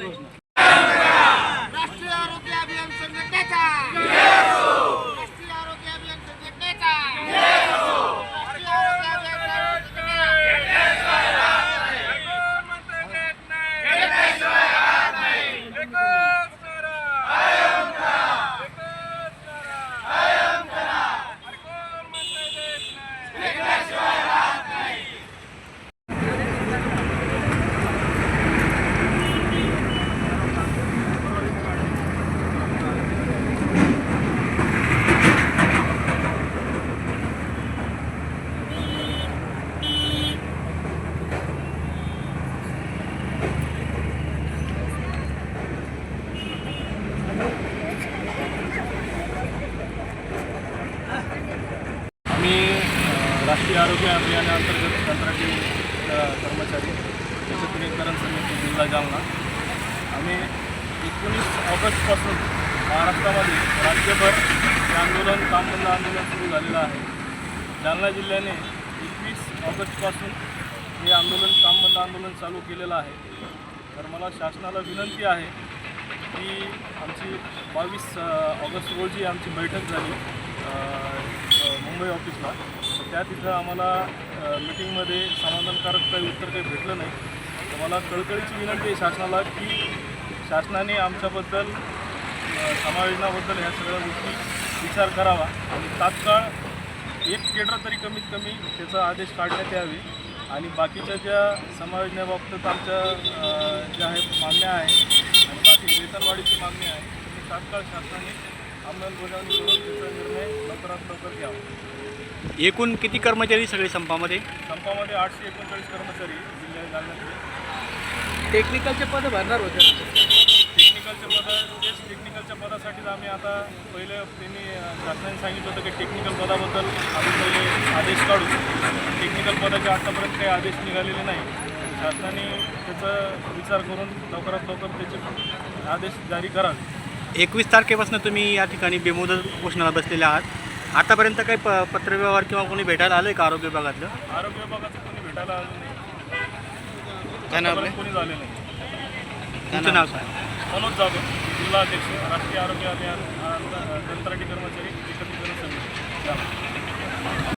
Absolutely. राष्ट्रीय आरोग्य अभियानाअंतर्गत कंत्राटी कर्मचारी सशक्तिकरण समिती जिल्हा जालना. आम्ही एकोणीस ऑगस्टपासून महाराष्ट्रामध्ये राज्यभर हे आंदोलन कामबंद आंदोलन सुरू झालेलं आहे. जालना जिल्ह्याने एकवीस ऑगस्टपासून हे आंदोलन कामबंद आंदोलन चालू केलेलं आहे. तर मला शासनाला विनंती आहे की आमची बावीस ऑगस्ट रोजी आमची बैठक झाली मुंबई ऑफिसला. त्या तिथं आम्हाला मीटिंगमध्ये मिटिंगमध्ये समाधानकारक काही उत्तर काही भेटलं नाही. तर मला कळकळीची विनंती आहे शासनाला की शासनाने आमच्याबद्दल समायोजनाबद्दल ह्या सगळ्या गोष्टी विचार करावा. आणि तात्काळ एक केडर तरी कमीत कमी त्याचा आदेश काढण्यात यावे. आणि बाकीच्या ज्या समायोजनाबाबतीत आमच्या ज्या आहेत मागण्या आहेत आणि बाकी वेतनवाढीची मागणी आहे तात्काळ शासनाने अंमलबजावणी करून त्याचा निर्णय लवकरात लवकर घ्यावा. एकूण किती कर्मचारी सगळे संपामध्ये? संपामध्ये आठशे एकोणचाळीस कर्मचारी जिल्ह्यात जालन्यातले टेक्निकलचे पद भरणार होते. ना. टेक्निकलच्या पदा तेच टेक्निकलच्या पदासाठीच आम्ही आता पहिले त्यांनी शासनाने सांगितलं होतं की टेक्निकल पदाबद्दल आम्ही पहिले आदेश काढू. टेक्निकल पदाचे आतापर्यंत काही आदेश निघालेले नाही. शासनाने त्याचा विचार करून लवकरात लवकर त्याचे आदेश जारी करावे. एकवीस तारखेपासून तुम्ही या ठिकाणी बेमुदत उपोषणाला बसलेले आहात. आतापर्यंत काही प पत्रव्यवहार किंवा कोणी भेटायला आलं आहे का आरोग्य विभागातलं? आरोग्य विभागाचं कोणी भेटायला आलं नाही. काय नाव आतापर्यंत कोणी झाले नाही. तुमचं नाव? काय? मनोज जाधव जिल्हा अध्यक्ष राष्ट्रीय आरोग्य अभियान कंत्राटी कर्मचारी एकत्रीकरण समिती जालना.